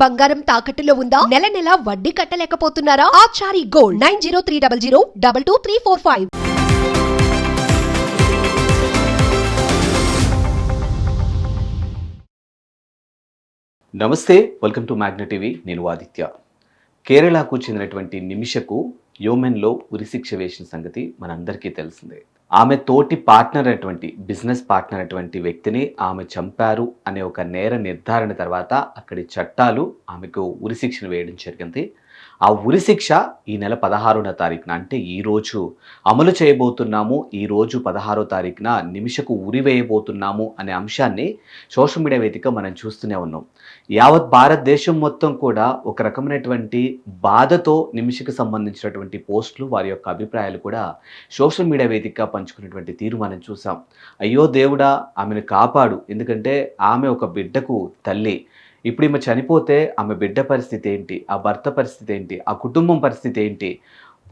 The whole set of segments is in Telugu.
బంగారం తాకట్టులో ఉందా? నెల నెల వడ్డీ కట్టలేకపోతున్నారా? Achari gold nine zero three double zero double two three four five. నమస్తే వెల్కమ్ టు మ్యాగ్నెట్ టీవీ. నేను ఆదిత్య. కేరళకు చెందినటువంటి నిమిషకు యోమెన్లో ఉరిశిక్ష వేసిన సంగతి మనందరికీ తెలిసిందే. ఆమె తోటి పార్ట్నర్ అటువంటి బిజినెస్ పార్ట్నర్ అటువంటి వ్యక్తిని ఆమె చంపారు అనే ఒక నేర నిర్ధారణ తర్వాత అక్కడి చట్టాలు ఆమెకు ఉరిశిక్షను వేయడం జరిగింది. ఆ ఉరిశిక్ష ఈ నెల పదహారున తారీఖున అంటే ఈరోజు అమలు చేయబోతున్నాము ఈ రోజు పదహారో తారీఖున నిమిషకు ఉరి వేయబోతున్నాము అనే అంశాన్ని సోషల్ మీడియా వేదిక మనం చూస్తూనే ఉన్నాం. యావత్ భారతదేశం మొత్తం కూడా ఒక రకమైనటువంటి బాధతో నిమిషకు సంబంధించినటువంటి పోస్టులు వారి యొక్క అభిప్రాయాలు కూడా సోషల్ మీడియా వేదికగా పంచుకున్నటువంటి తీరు మనం చూసాం అయ్యో దేవుడా ఆమెను కాపాడు. ఎందుకంటే ఆమె ఒక బిడ్డకు తల్లి. ఇప్పుడు ఈమె చనిపోతే ఆమె బిడ్డ పరిస్థితి ఏంటి? ఆ భర్త పరిస్థితి ఏంటి? ఆ కుటుంబం పరిస్థితి ఏంటి?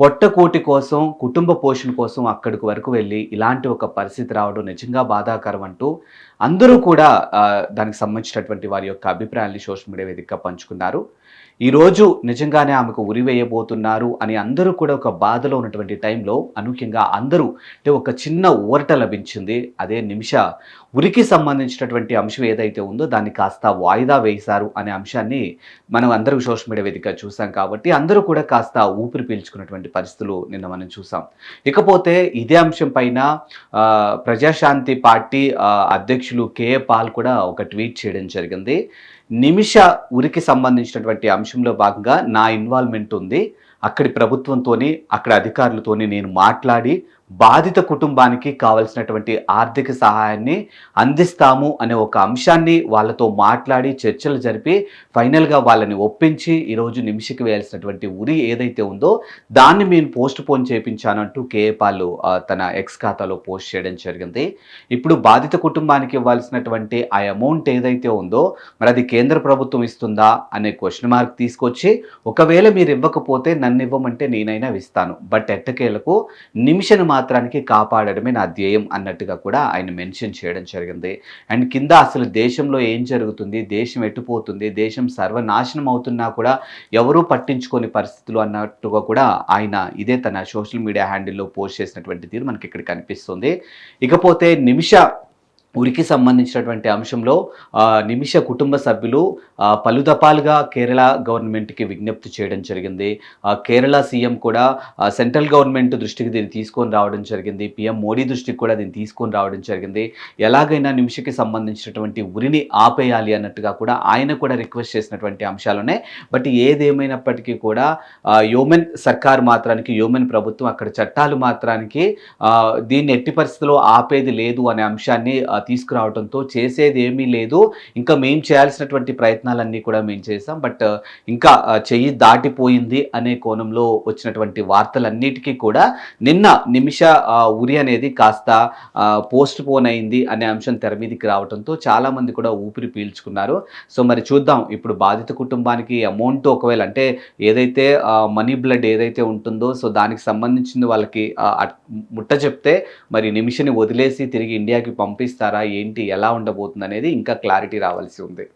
పొట్టకోటి కోసం కుటుంబ పోషణ కోసం అక్కడికి వరకు వెళ్ళి ఇలాంటి ఒక పరిస్థితి రావడం నిజంగా బాధాకరం అంటూ అందరూ కూడా దానికి సంబంధించినటువంటి వారి యొక్క అభిప్రాయాన్ని సోషల్ మీడియా వేదికగా పంచుకున్నారు. ఈరోజు నిజంగానే ఆమెకు ఉరి వేయబోతున్నారు అని అందరూ కూడా ఒక బాధలో ఉన్నటువంటి టైంలో అనూహ్యంగా అందరూ అంటే ఒక చిన్న ఊరట లభించింది. అదే నిమిష ఉరికి సంబంధించినటువంటి అంశం ఏదైతే ఉందో దాన్ని కాస్త వాయిదా వేశారు అనే అంశాన్ని మనం అందరూ సోషల్ మీడియా వేదిక చూసాం కాబట్టి అందరూ కూడా కాస్త ఊపిరి పీల్చుకున్నటువంటి పరిస్థితులు నిన్న మనం చూసాం. ఇకపోతే ఇదే అంశం పైన ప్రజాశాంతి పార్టీ అధ్యక్షులు కేఏ పాల్ కూడా ఒక ట్వీట్ చేయడం జరిగింది. నిమిష ఉరికి సంబంధించినటువంటి అంశంలో భాగంగా నా ఇన్వాల్వ్మెంట్ ఉంది. అక్కడి ప్రభుత్వంతోని అక్కడ అధికారులతోని నేను మాట్లాడి బాధిత కుటుంబానికి కావలసినటువంటి ఆర్థిక సహాయాన్ని అందిస్తాము అనే ఒక అంశాన్ని వాళ్ళతో మాట్లాడి చర్చలు జరిపి ఫైనల్గా వాళ్ళని ఒప్పించి ఈరోజు నిమిషకి వేయాల్సినటువంటి ఉరి ఏదైతే ఉందో దాన్ని నేను పోస్ట్ పోన్ చేయించానంటూ కేఏపాలు తన ఎక్స్ ఖాతాలో పోస్ట్ చేయడం జరిగింది. ఇప్పుడు బాధిత కుటుంబానికి ఇవ్వాల్సినటువంటి ఆ అమౌంట్ ఏదైతే ఉందో మరి అది కేంద్ర ప్రభుత్వం ఇస్తుందా అనే క్వశ్చన్ మార్క్ తీసుకొచ్చి ఒకవేళ మీరు ఇవ్వకపోతే నన్ను ఇవ్వమంటే నేనైనా ఇస్తాను. బట్ ఎట్టకేలకు నిమిషను మాత్రానికి కాపాడడమే నా ధ్యేయం అన్నట్టుగా కూడా ఆయన మెన్షన్ చేయడం జరిగింది. అండ్ కింద అసలు దేశంలో ఏం జరుగుతుంది దేశం ఎట్టుపోతుంది దేశం సర్వనాశనం అవుతున్నా కూడా ఎవరూ పట్టించుకోని పరిస్థితులు అన్నట్టుగా కూడా ఆయన ఇదే తన సోషల్ మీడియా హ్యాండిల్లో పోస్ట్ చేసినటువంటి తీరు మనకి ఇక్కడ కనిపిస్తుంది. ఇకపోతే నిమిష ఉరికి సంబంధించినటువంటి అంశంలో నిమిష కుటుంబ సభ్యులు పలుదపాలుగా పలు దఫాలుగా కేరళ గవర్నమెంట్కి విజ్ఞప్తి చేయడం జరిగింది. కేరళ సీఎం కూడా సెంట్రల్ గవర్నమెంట్ దృష్టికి దీన్ని తీసుకొని రావడం జరిగింది. పిఎం మోడీ దృష్టికి కూడా దీన్ని తీసుకొని రావడం జరిగింది. ఎలాగైనా నిమిషకి సంబంధించినటువంటి ఉరిని ఆపేయాలి అన్నట్టుగా కూడా ఆయన కూడా రిక్వెస్ట్ చేసినటువంటి అంశాలునే బట్ ఏదేమైనప్పటికీ కూడా యోమెన్ సర్కార్ మాత్రానికి యోమెన్ ప్రభుత్వం అక్కడ చట్టాలు మాత్రానికి దీన్ని ఎట్టి పరిస్థితుల్లో ఆపేది లేదు అనే అంశాన్ని తీసుకురావడంతో చేసేది ఏమీ లేదు. ఇంకా మేము చేయాల్సినటువంటి ప్రయత్నాలన్నీ కూడా మేము చేసాం బట్ ఇంకా చెయ్యి దాటిపోయింది అనే కోణంలో వచ్చినటువంటి వార్తలన్నిటికీ కూడా నిన్న నిమిష ఉరి అనేది కాస్త పోస్ట్ పోన్ అయింది అనే అంశం తెర మీదకి రావడంతో చాలామంది కూడా ఊపిరి పీల్చుకున్నారు. సో మరి చూద్దాం. ఇప్పుడు బాధిత కుటుంబానికి అమౌంట్ ఒకవేళ అంటే ఏదైతే మనీ బ్లడ్ ఏదైతే ఉంటుందో సో దానికి సంబంధించింది వాళ్ళకి ముట్ట చెప్తే మరి నిమిషని వదిలేసి తిరిగి ఇండియాకి పంపిస్తారు? ఏంటి ఎలా ఉండబోతుంది అనేది ఇంకా క్లారిటీ రావాల్సి ఉంది.